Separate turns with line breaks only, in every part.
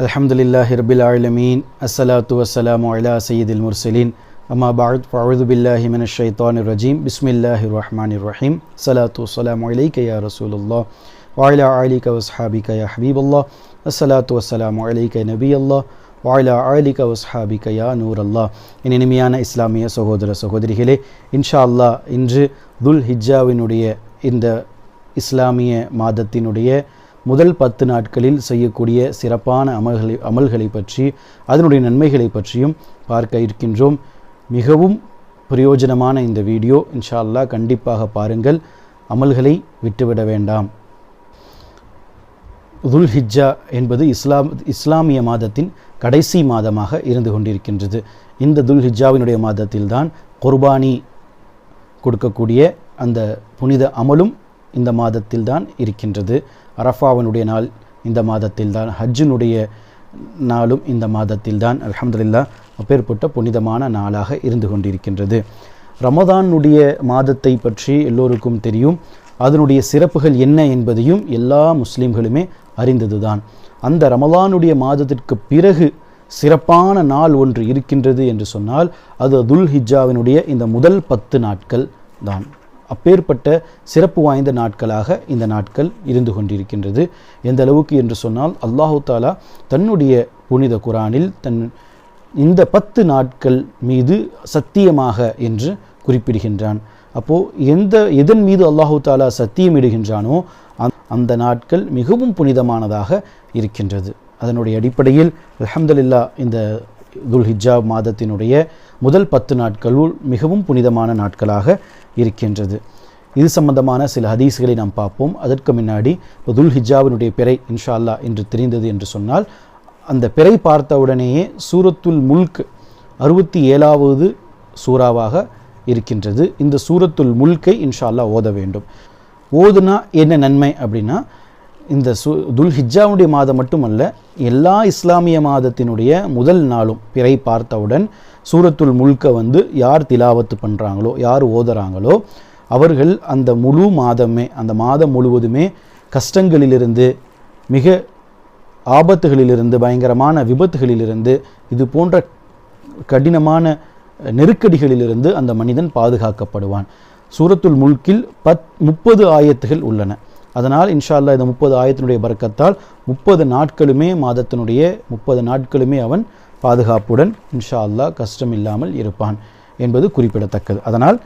الحمد لله رب العالمين الصلاة والسلام على سيد المرسلين أما بعد فأعوذ بالله من الشيطان الرجيم بسم الله الرحمن الرحيم صلاة والسلام عليك يا رسول الله وعلى آلك وأصحابك يا حبيب الله الصلاة والسلام عليك يا نبي الله வாயிலா ஆலிக வஸ்ஹாபிக யா நூர் அல்லா என் இனிமையான இஸ்லாமிய சகோதர சகோதரிகளே இன்ஷா அல்லாஹ் இன்று துல் ஹிஜ்ஜாவினுடைய இந்த இஸ்லாமிய மாதத்தினுடைய முதல் பத்து நாட்களில் செய்யக்கூடிய சிறப்பான அமல்களை அமல்களை பற்றி அதனுடைய நன்மைகளை பற்றியும் பார்க்க இருக்கின்றோம். மிகவும் பிரயோஜனமான இந்த வீடியோ. இன்ஷா கண்டிப்பாக பாருங்கள். அமல்களை விட்டுவிட வேண்டாம். துல் ஹிஜ்ஜா என்பது இஸ்லாம் இஸ்லாமிய மாதத்தின் கடைசி மாதமாக இருந்து கொண்டிருக்கின்றது. இந்த துல் ஹிஜ்ஜாவினுடைய மாதத்தில்தான் குர்பானி கொடுக்கக்கூடிய அந்த புனித அமலும் இந்த மாதத்தில்தான் இருக்கின்றது. அரஃபாவினுடைய நாள் இந்த மாதத்தில்தான் ஹஜ்ஜினுடைய நாளும் இந்த மாதத்தில்தான் அலமதுல்லா அப்பேற்பட்ட புனிதமான நாளாக இருந்து கொண்டிருக்கின்றது. ரமதானுடைய மாதத்தை பற்றி எல்லோருக்கும் தெரியும். அதனுடைய சிறப்புகள் என்ன என்பதையும் எல்லா முஸ்லீம்களுமே அறிந்ததுதான். அந்த ரமலானுடைய மாதத்திற்கு பிறகு சிறப்பான நாள் ஒன்று இருக்கின்றது என்று சொன்னால் அது துல் ஹிஜ்ஜாவினுடைய இந்த முதல் பத்து நாட்கள் தான். அப்பேற்பட்ட சிறப்பு வாய்ந்த நாட்களாக இந்த நாட்கள் இருந்து கொண்டிருக்கின்றது. எந்த அளவுக்கு என்று சொன்னால் அல்லாஹு தாலா தன்னுடைய புனித குரானில் தன் இந்த பத்து நாட்கள் மீது சத்தியமாக என்று குறிப்பிடுகின்றான். அப்போது எந்த எதன் மீது அல்லாஹு தாலா சத்தியமிடுகின்றானோ அந்த நாட்கள் மிகவும் புனிதமானதாக இருக்கின்றது. அதனுடைய அடிப்படையில் அலமதுல்லா இந்த துல்ஹிஜா மாதத்தினுடைய முதல் பத்து நாட்களுள் மிகவும் புனிதமான நாட்களாக இருக்கின்றது. இது சம்பந்தமான சில ஹதீஸ்களை நாம் பார்ப்போம். அதற்கு முன்னாடி இப்போ துல் ஹிஜாவினுடைய பிறை இன்ஷா அல்லா என்று தெரிந்தது என்று சொன்னால் அந்த பிறை பார்த்தவுடனேயே சூரத்துல் முல்க் அறுபத்தி ஏழாவது சூறாவாக இருக்கின்றது. இந்த சூரத்துல் முல்கை இன்ஷா அல்லா ஓத வேண்டும். ஓதுனா என்ன நன்மை அப்படின்னா இந்த சு துல் ஹிஜாவுடைய மாதம் மட்டுமல்ல எல்லா இஸ்லாமிய மாதத்தினுடைய முதல் நாளும் பிறை பார்த்தவுடன் சூரத்துல் முழுக்க வந்து யார் திலாவத்து பண்ணுறாங்களோ யார் ஓதுறாங்களோ அவர்கள் அந்த முழு மாதமே அந்த மாதம் முழுவதுமே கஷ்டங்களிலிருந்து மிக ஆபத்துகளிலிருந்து பயங்கரமான விபத்துகளிலிருந்து இது போன்ற கடினமான நெருக்கடிகளிலிருந்து அந்த மனிதன் பாதுகாக்கப்படுவான். சூரத்துல் முல்கில் பத் முப்பது ஆயத்துகள் உள்ளன. அதனால் இன்ஷா அல்லா இந்த முப்பது ஆயத்தினுடைய பறக்கத்தால் முப்பது நாட்களுமே மாதத்தினுடைய முப்பது நாட்களுமே அவன் பாதுகாப்புடன் இன்ஷா அல்லா கஷ்டம் இல்லாமல் இருப்பான் என்பது குறிப்பிடத்தக்கது. அதனால்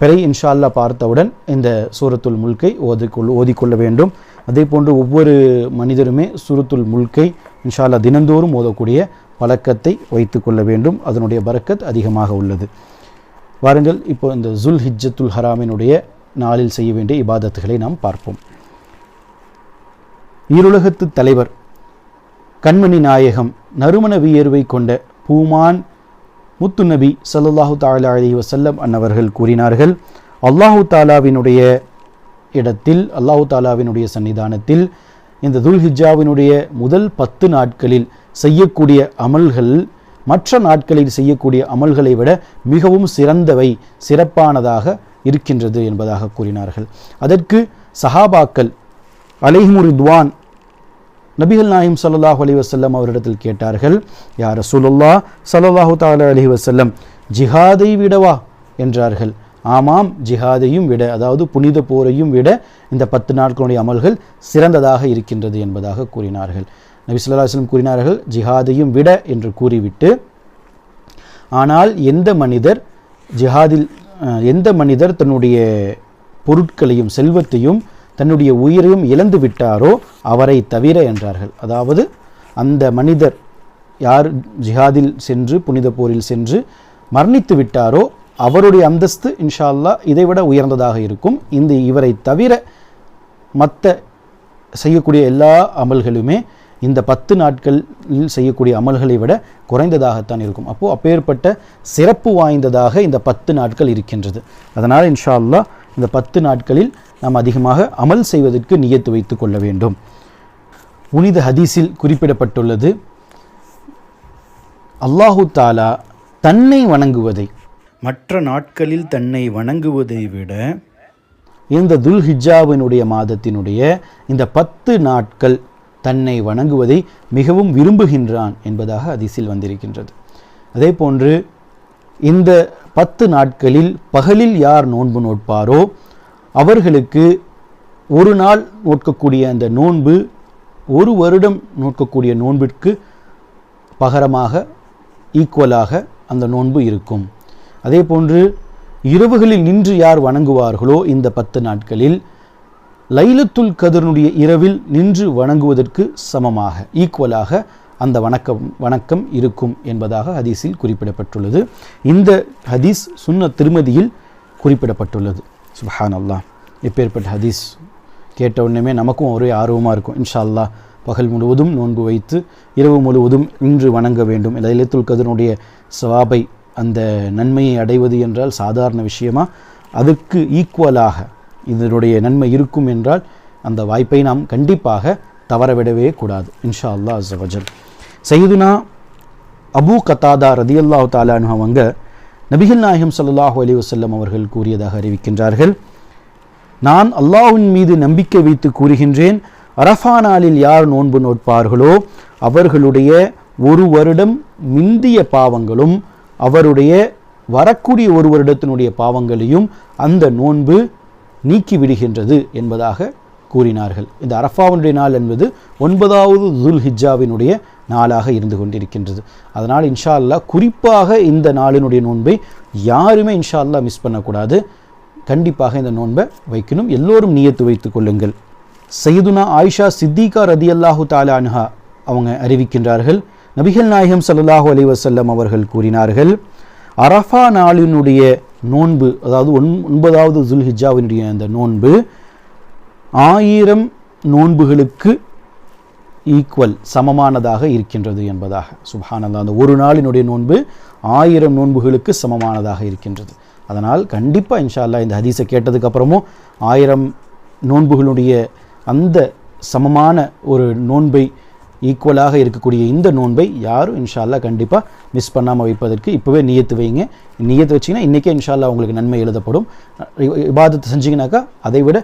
பிறை இன்ஷா அல்லா பார்த்தவுடன் இந்த சூரத்துல் முல்கை ஓதிக்கொள் ஓதிக்கொள்ள வேண்டும். அதே போன்று ஒவ்வொரு மனிதருமே சூரத்துல் முல்கை இன்ஷா அல்லா தினந்தோறும் ஓதக்கூடிய பழக்கத்தை வைத்து கொள்ள வேண்டும். அதனுடைய பறக்கத் அதிகமாக உள்ளது. வாருங்கள் இப்போ இந்த ஜுல் ஹிஜத்துல் ஹராமினுடைய நாளில் செய்ய வேண்டிய இபாதத்துகளை நாம் பார்ப்போம். ஈருலகத்து தலைவர் கண்மணி நாயகம் நறுமண வியர்வை கொண்ட பூமான் முத்து நபி சல்லாஹூ தாலா அலி வசல்லம் அன்னவர்கள் கூறினார்கள் அல்லாஹு தாலாவினுடைய இடத்தில் அல்லாஹு தாலாவினுடைய சன்னிதானத்தில் இந்த துல்ஹிஜாவினுடைய முதல் பத்து நாட்களில் செய்யக்கூடிய அமல்கள் மற்ற நாட்களில் செய்யக்கூடிய அமல்களை விட மிகவும் சிறந்தவை சிறப்பானதாக இருக்கின்றது என்பதாக கூறினார்கள். அதற்கு சஹாபாக்கள் அலைமுருத்வான் நபிகள் நாயிம் சல்லாஹ் அலி வசல்லம் அவரிடத்தில் கேட்டார்கள் யார் ரசூலுல்லா சல்லாஹு தாலா அலி வசல்லம் ஜிஹாதை விடவா? என்றார்கள். ஆமாம் ஜிஹாதையும் விட அதாவது புனித போரையும் விட இந்த பத்து நாட்களுடைய அமல்கள் சிறந்ததாக இருக்கின்றது என்பதாக கூறினார்கள். நபி சொல்லா வல்லம் கூறினார்கள் ஜிஹாதையும் விட என்று கூறிவிட்டு ஆனால் எந்த மனிதர் ஜிஹாதில் எந்த மனிதர் தன்னுடைய பொருட்களையும் செல்வத்தையும் தன்னுடைய உயிரையும் இழந்து விட்டாரோ அவரை தவிர என்றார்கள். அதாவது அந்த மனிதர் யார் ஜிஹாதில் சென்று புனித போரில் சென்று மரணித்து விட்டாரோ அவருடைய அந்தஸ்து இன்ஷா அல்லா இதைவிட உயர்ந்ததாக இருக்கும். இந்த இவரை தவிர மற்ற செய்யக்கூடிய எல்லா அமல்களுமே இந்த பத்து நாட்களில் செய்யக்கூடிய அமல்களை விட குறைந்ததாகத்தான் இருக்கும். அப்போது அப்பேற்பட்ட சிறப்பு வாய்ந்ததாக இந்த பத்து நாட்கள் இருக்கின்றது. அதனால் இன்ஷா அல்லா இந்த பத்து நாட்களில் நாம் அதிகமாக அமல் செய்வதற்கு நியத்து வைத்து கொள்ள வேண்டும். புனித ஹதீஸில் குறிப்பிடப்பட்டுள்ளது அல்லாஹு தாலா தன்னை வணங்குவதை மற்ற நாட்களில் தன்னை வணங்குவதை விட இந்த துல் ஹிஜாவினுடைய மாதத்தினுடைய இந்த பத்து நாட்கள் தன்னை வணங்குவதை மிகவும் விரும்புகின்றான் என்பதாக அதிசில் வந்திருக்கின்றது. அதே போன்று இந்த பத்து நாட்களில் பகலில் யார் நோன்பு நோட்பாரோ அவர்களுக்கு ஒரு நாள் நோட்கக்கூடிய அந்த நோன்பு ஒரு வருடம் நோட்கக்கூடிய நோன்பிற்கு பகரமாக ஈக்குவலாக அந்த நோன்பு இருக்கும். அதே போன்று இரவுகளில் நின்று யார் வணங்குவார்களோ இந்த பத்து நாட்களில் லைலத்துல் கதருடைய இரவில் நின்று வணங்குவதற்கு சமமாக ஈக்குவலாக அந்த வணக்கம் வணக்கம் இருக்கும் என்பதாக ஹதீஸில் குறிப்பிடப்பட்டுள்ளது. இந்த ஹதீஸ் சுன்ன திருமதியில் குறிப்பிடப்பட்டுள்ளது. சுபஹான் அல்லா எப்பேற்பட்ட ஹதீஸ் கேட்ட உடனே நமக்கும் ஒரே ஆர்வமாக இருக்கும். இன்ஷா அல்லாஹ் பகல் முழுவதும் நோன்பு வைத்து இரவு முழுவதும் இன்று வணங்க வேண்டும். லைலத்துல் கதனுடைய சவாபை அந்த நன்மையை அடைவது என்றால் சாதாரண விஷயமா? அதற்கு ஈக்குவலாக இதனுடைய நன்மை இருக்கும் என்றால் அந்த வாய்ப்பை நாம் கண்டிப்பாக தவறவிடவே கூடாது. இன்ஷா அல்லாஹ் அஸ்ஸவஜல் சைதுனா அபூ கத்தாதா ரதியல்லாஹு தாலானு அவங்க நபிகள் நாயகம் சல்லாஹூ அலி வசல்லம் அவர்கள் கூறியதாக அறிவிக்கின்றார்கள். நான் அல்லாஹ்வின் மீது நம்பிக்கை வைத்து கூறுகின்றேன். அரஃபா நாளில் யார் நோன்பு நோட்பார்களோ அவர்களுடைய ஒரு வருடம் மிந்திய பாவங்களும் அவருடைய வரக்கூடிய ஒரு வருடத்தினுடைய பாவங்களையும் அந்த நோன்பு நீக்கிவிடுகின்றது என்பதாக கூறினார்கள். இந்த அரஃபாவுடைய நாள் என்பது ஒன்பதாவது துல் ஹிஜ்ஜாவினுடைய நாளாக இருந்து கொண்டிருக்கின்றது. அதனால் இன்ஷா அல்லாஹ் குறிப்பாக இந்த நாளினுடைய நோன்பை யாருமே இன்ஷா அல்லா மிஸ் பண்ணக்கூடாது. கண்டிப்பாக இந்த நோன்பை வைக்கணும். எல்லோரும் நியத்து வைத்து கொள்ளுங்கள். சையதுனா ஆயிஷா சித்திகா ரதி அல்லாஹு தாலான்ஹா அவங்க அறிவிக்கின்றார்கள். நபிகள் நாயகம் சல்லாஹூ அலைஹி வஸல்லம் அவர்கள் கூறினார்கள் அரஃபா நாளினுடைய நோன்பு அதாவது ஒன் ஒன்பதாவது ஜுல்ஹிஜாவினுடைய அந்த நோன்பு ஆயிரம் நோன்புகளுக்கு ஈக்குவல் சமமானதாக இருக்கின்றது என்பதாக. சுபானந்தா அந்த ஒரு நாளினுடைய நோன்பு ஆயிரம் நோன்புகளுக்கு சமமானதாக இருக்கின்றது. அதனால் கண்டிப்பாக இன்ஷால்லா இந்த ஹதீஸை கேட்டதுக்கப்புறமும் ஆயிரம் நோன்புகளுடைய அந்த சமமான ஒரு நோன்பை ஈக்குவலாக இருக்கக்கூடிய இந்த நோன்பை யாரும் இன்ஷால்லா கண்டிப்பாக மிஸ் பண்ணாமல் வைப்பதற்கு இப்போவே நியத்து வைங்க. நியத்து வச்சிங்கன்னா இன்றைக்கே இன்ஷால்லா உங்களுக்கு நன்மை எழுதப்படும். விவாதத்தை செஞ்சீங்கன்னாக்கா அதை விட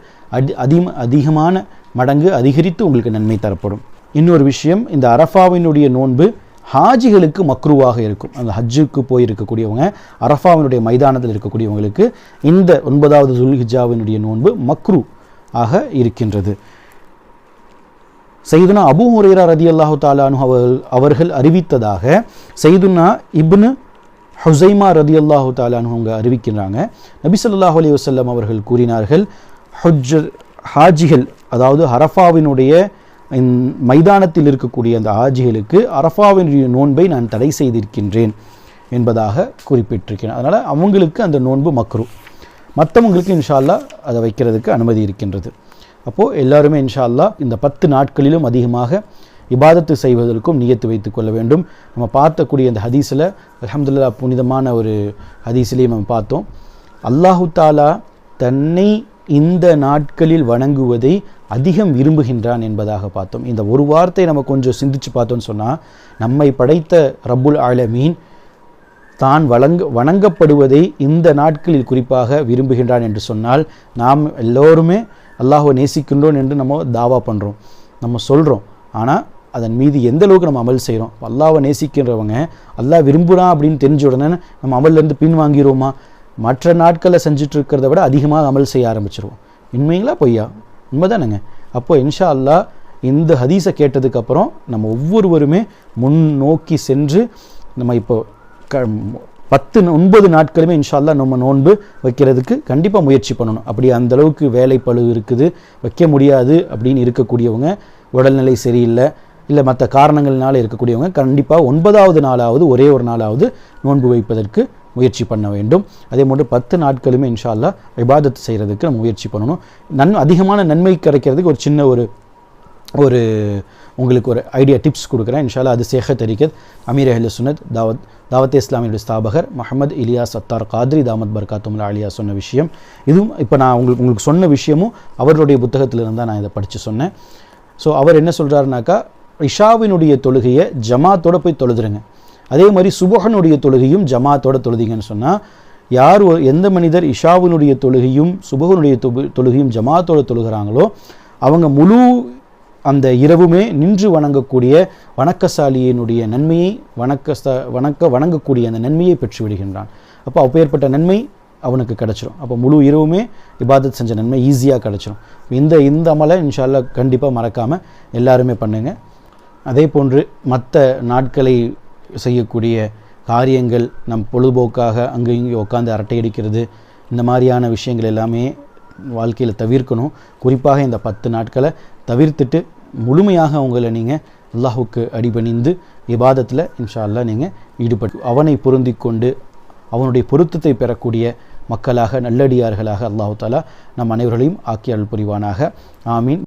அதி அதிகமான மடங்கு அதிகரித்து உங்களுக்கு நன்மை தரப்படும். இன்னொரு விஷயம் இந்த அரஃபாவினுடைய நோன்பு ஹாஜிகளுக்கு மக்ருவாக இருக்கும். அந்த ஹஜ்ஜுக்கு போய் இருக்கக்கூடியவங்க அரஃபாவினுடைய மைதானத்தில் இருக்கக்கூடியவங்களுக்கு இந்த ஒன்பதாவது துல்ஹிஜாவினுடைய நோன்பு மக்ரு ஆக இருக்கின்றது. செய்துனா அபு ஹுரேரா ரதி அல்லாஹு தாலானு அவர்கள் அவர்கள் அறிவித்ததாக செய்துனா இப்னு ஹுசைமா ரதி அல்லாஹு தாலானு அவங்க அறிவிக்கிறாங்க நபி ஸல்லல்லாஹு அலைஹி அவர்கள் கூறினார்கள் ஹுஜ் ஹாஜிகள் அதாவது ஹரஃபாவினுடைய மைதானத்தில் இருக்கக்கூடிய அந்த ஆஜிகளுக்கு அரஃபாவினுடைய நோன்பை நான் தடை செய்திருக்கின்றேன் என்பதாக குறிப்பிட்டிருக்கிறேன் அதனால் அவங்களுக்கு அந்த நோன்பு மக்ரு. மற்றவங்களுக்கு இன்ஷால்லா அதை வைக்கிறதுக்கு அனுமதி இருக்கின்றது. அப்போது எல்லாருமே இன்ஷால்லா இந்த பத்து நாட்களிலும் அதிகமாக இபாதத்து செய்வதற்கும் நியத்து வைத்து கொள்ள வேண்டும். நம்ம பார்த்தக்கூடிய இந்த ஹதீஸில் அஹமதுல்லா புனிதமான ஒரு ஹதீஸிலையும் நம்ம பார்த்தோம். அல்லாஹு தாலா தன்னை இந்த நாட்களில் வணங்குவதை அதிகம் விரும்புகின்றான் என்பதாக பார்த்தோம். இந்த ஒரு வார்த்தை நம்ம கொஞ்சம் சிந்திச்சு பார்த்தோம்னு சொன்னால் நம்மை படைத்த ரப்புல் ஆலமீன் தான் வழங்க வணங்கப்படுவதை இந்த நாட்களில் குறிப்பாக விரும்புகின்றான் என்று சொன்னால் நாம் எல்லோருமே அல்லாஹ்வை நேசிக்கின்றோம் என்று நம்ம தாவா பண்ணுறோம் நம்ம சொல்கிறோம் ஆனால் அதன் மீது எந்த அளவுக்கு நம்ம அமல் செய்கிறோம் அல்லாவை நேசிக்கின்றவங்க அல்லாஹ் விரும்புகிறான் அப்படின்னு தெரிஞ்ச உடனே நம்ம அமல்லேருந்து பின் வாங்கிடுவோமா மற்ற நாட்களில் செஞ்சுட்டு இருக்கிறத விட அதிகமாக அமல் செய்ய ஆரம்பிச்சிருவோம். உண்மைங்களா? பொய்யா? உண்மைதானேங்க. அப்போ இன்ஷா அல்லாஹ் இந்த ஹதீஸை கேட்டதுக்கப்புறம் நம்ம ஒவ்வொருவருமே முன்னோக்கி சென்று நம்ம இப்போ க பத்து ஒன்பது நாட்களுமே இன்ஷால்லா நம்ம நோன்பு வைக்கிறதுக்கு கண்டிப்பாக முயற்சி பண்ணணும். அப்படி அந்த அளவுக்கு வேலைப்பளு இருக்குது வைக்க முடியாது அப்படின்னு இருக்கக்கூடியவங்க உடல்நிலை சரியில்லை இல்லை மற்ற காரணங்கள்னால இருக்கக்கூடியவங்க கண்டிப்பாக ஒன்பதாவது நாளாவது ஒரே ஒரு நாளாவது நோன்பு வைப்பதற்கு முயற்சி பண்ண வேண்டும். அதே போன்று பத்து நாட்களுமே இன்ஷால்லா அல்லாஹ் செய்கிறதுக்கு நம்ம முயற்சி பண்ணணும். நன் அதிகமான நன்மை கிடைக்கிறதுக்கு ஒரு சின்ன ஒரு ஒரு உங்களுக்கு ஒரு ஐடியா டிப்ஸ் கொடுக்குறேன். இன்ஷால்லா அது சேக தரிக்கத் அமீர் அஹ்ல சுனத் தாவத் தாவத் இஸ்லாமியுடைய ஸ்தாபகர் மஹமது இலியா சத்தார் காத்ரி தாமத் பர்காத்துமுல்லா அலியா சொன்ன விஷயம். இதுவும் இப்போ நான் உங்களுக்கு உங்களுக்கு சொன்ன விஷயமும் அவருடைய புத்தகத்திலிருந்து தான் நான் இதை படித்து சொன்னேன். ஸோ அவர் என்ன சொல்கிறாருனாக்கா இஷாவினுடைய தொழுகையை ஜமாத்தோடு போய் தொழுதுருங்க. அதே மாதிரி சுபஹனுடைய தொழுகையும் ஜமாத்தோட தொழுதிங்கன்னு சொன்னால் யார் ஒரு- எந்த மனிதர் இஷாவினுடைய தொழுகையும் சுபகனுடைய தொழு- தொழுகையும் ஜமாத்தோட தொழுகிறாங்களோ அவங்க முழு அந்த இரவுமே நின்று வணங்கக்கூடிய வணக்கசாலியினுடைய நன்மையை வணக்க வணக்க வணங்கக்கூடிய அந்த நன்மையை பெற்று விடுகின்றான். அப்போ அப்பேற்பட்ட நன்மை அவனுக்கு கிடச்சிரும். அப்போ முழு இரவுமே இபாதத் செஞ்ச நன்மை ஈஸியாக கிடச்சிரும். இந்த இந்த அமலை இன்ஷால்லா கண்டிப்பாக மறக்காமல் எல்லாருமே பண்ணுங்கள் அதே போன்று மற்ற நாட்களை செய்யக்கூடிய காரியங்கள் நம் பொழுதுபோக்காக அங்கே இங்கே உட்காந்து அரட்டையடிக்கிறது இந்த மாதிரியான விஷயங்கள் எல்லாமே வாழ்க்கையில் தவிர்க்கணும். குறிப்பாக இந்த பத்து நாட்களை தவிர்த்துட்டு முழுமையாக உங்களை நீங்கள் அல்லாஹுக்கு அடிபணிந்து இபாதத்தில் இன்ஷா அல்லாஹ் நீங்கள் ஈடுபட்டு அவனை பொருந்தி கொண்டு அவனுடைய பொருத்தத்தை பெறக்கூடிய மக்களாக நல்லடியார்களாக அல்லாஹு தாலா நம் அனைவர்களையும் ஆக்கி புரிவானாக. ஆமீன்.